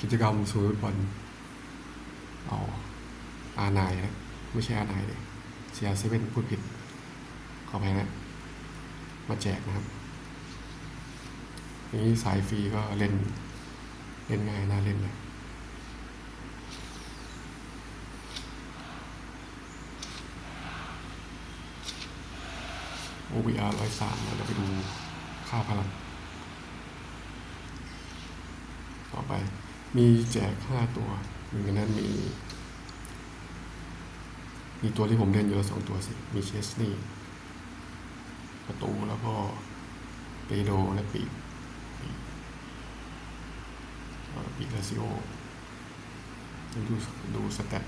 กิจกรรมศูนย์ฟุตบอลเอาอาร์ไนนะไม่ใช่อาร์ไนเลยเซียเซเว่นพูดผิด ขออภัยนะ มาแจกนะครับนี้สายฟรีก็เล่น เล่นง่ายน่าเล่นเลย OVR ร้อยสามเราไปดูค่าพลัง ต่อไป มีแจกห้าตัวหนึ่งในนั้นมี มีตัวที่ผมเล่นเยอะสองตัวสิ มีเชสนี่ ประตูแล้วก็เปโดและปีกปีกเอ่อปีลาซิโอดูดูสแตท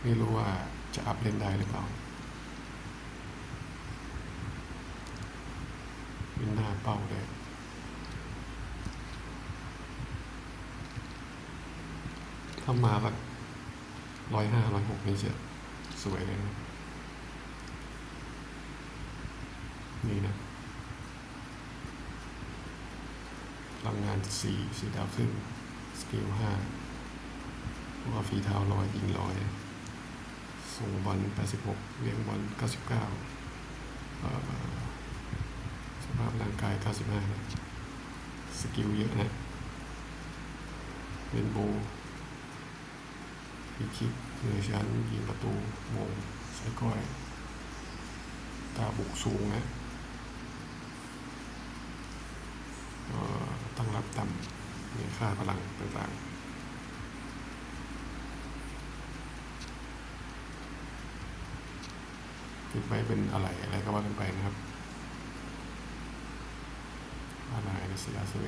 ไม่รู้ว่าจะอัพเล่นได้หรือเปล่า เบาเลย ถ้ามาแบบร้อยห้าร้อยหกนี่จะสวยเลยนะ นี่นะลังงานสี่สีดาวขึ้น สเกลห้าว่าฝีเท้าร้อยยิงร้อยส่งบอลหกเลี้ยงบอก้า กายเก้าสิบห้านะสกิลเยอะนะเรนโบว์มีคิกเหนือชั้นยิงประตูโมงใช้ก้อย ตาบุกสูงนะเอ่อตั้งรับต่ำมีค่าพลังต่างๆติดไปเป็นอะไรอะไรก็ว่ากันไปนะครับ อะไร